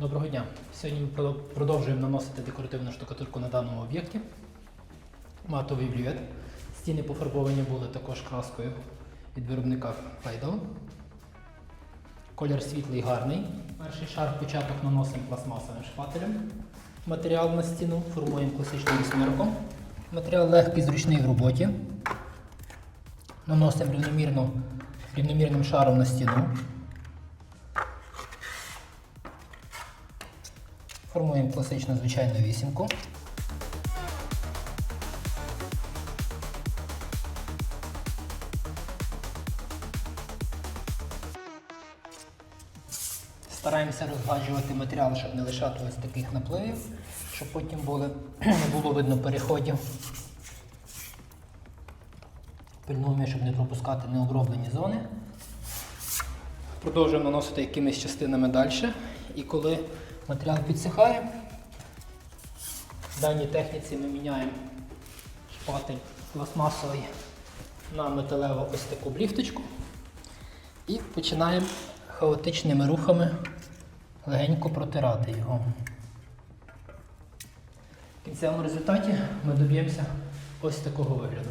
Доброго дня. Сьогодні ми продовжуємо наносити декоративну штукатурку на даному об'єкті. Матовий блюет. Стіни пофарбовані були також краскою від виробника Фейдал. Колір світлий гарний. Перший шар початок наносимо пластмасовим шпателем. Матеріал на стіну формуємо класичним вісьмірком. Матеріал легкий, зручний в роботі. Наносимо рівномірно, рівномірним шаром на стіну. Формуємо класичну звичайну вісімку. Стараємося розгладжувати матеріал, щоб не лишати ось таких напливів, щоб потім були, не було видно переходів. Пильнуємо, щоб не пропускати необроблені зони. Продовжуємо наносити якимись частинами далі. І коли матеріал підсихає, в даній техніці ми міняємо шпатель пластмасовий на металеву ось таку бліфточку і починаємо хаотичними рухами легенько протирати його. В кінцевому результаті ми доб'ємося ось такого вигляду.